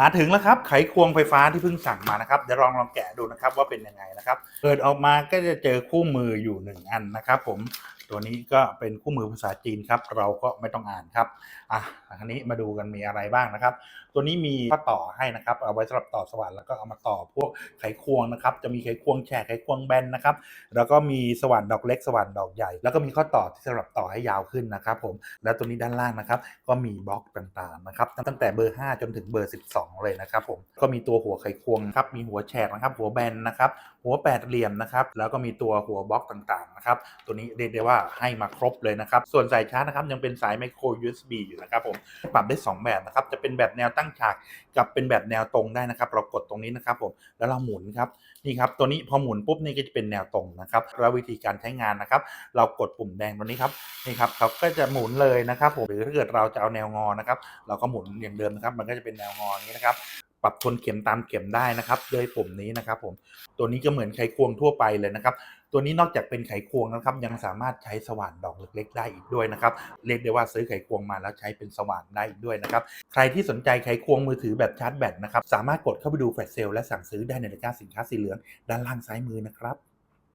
มาถึงแล้วครับไขควงไฟฟ้าที่เพิ่งสั่งมานะครับเดี๋ยวลองลองแกะดูนะครับว่าเป็นยังไงนะครับเปิดออกมาก็จะเจอคู่มืออยู่หนึ่งอันนะครับผมตัวนี้ก็เป็นคู่มือภาษาจีนครับ เราก็ไม่ต้องอ่านครับอะทีนี้มาดูกันมีอะไรบ้างนะครับ ตัวนี้มีข้อต่อให้นะครับ เอาไว้สำหรับต่อสว่านแล้วก็เอามาต่อพวกไขควงนะครับ จะมีไขควงแฉกไขควงแบนนะครับ แล้วก็มีสว่านดอกเล็กสว่านดอกใหญ่ แล้วก็มีข้อต่อที่สำหรับต่อให้ยาวขึ้นนะครับ ผม แล้วตัวนี้ด้านล่างนะครับ ก็มีบล็อกต่างๆนะครับ ตั้งแต่เบอร์ 5 จนถึงเบอร์ 12เลยนะครับผมก็มีตัวหัวไขควงครับมีหัวแฉกนะครับหัวแบนนะครับหัวแปดเหลี่ยมนะครับแล้วก็มีตัวหัวบล็อกต่างๆนะครับตัวนี้เรียกได้ว่าให้มาครบเลยนะครับส่วนสายชาร์จนะครับยังเป็นสายไมโคร USB อยู่นะครับผมปรับได้ 2 แบบนะครับจะเป็นแบบแนวตั้งฉากกับเป็นแบบแนวตรงได้นะครับ เรากดตรงนี้นะครับผมแล้วเราหมุนครับนี่ครับตัวนี้พอหมุนปุ๊บนี่ก็จะเป็นแนวตรงนะครับแล้ววิธีการใช้งานนะครับ เรากดปุ่มแดงตัวนี้ครับนี่ครับเขาก็จะหมุนเลยนะครับผมหรือถ้าเกิดเราจะเอาแนวงอนะครับ เราก็หมุนอย่างเดิมนะครับ มันก็จะเป็นแนวงอนี้นะครับ ปรับทนเข็มตามเข็มได้นะครับด้วยปุ่มนี้นะครับผมตัวนี้ก็เหมือนไขควงทั่วไปเลยนะครับ ตัวนี้นอกจากเป็นไขควงนะครับ ยังสามารถใช้สว่านดอกเล็กๆได้อีกด้วยนะครับ เรียกได้ว่าซื้อไขควงมาแล้วใช้เป็นสว่านได้อีกด้วยนะครับ ใครที่สนใจไขควงมือถือแบบชาร์จแบตนะครับ สามารถกดเข้าไปดูแฟลชเซลและสั่งซื้อได้ในตะกร้าสินค้าสีเหลืองด้านล่างซ้ายมือนะครับ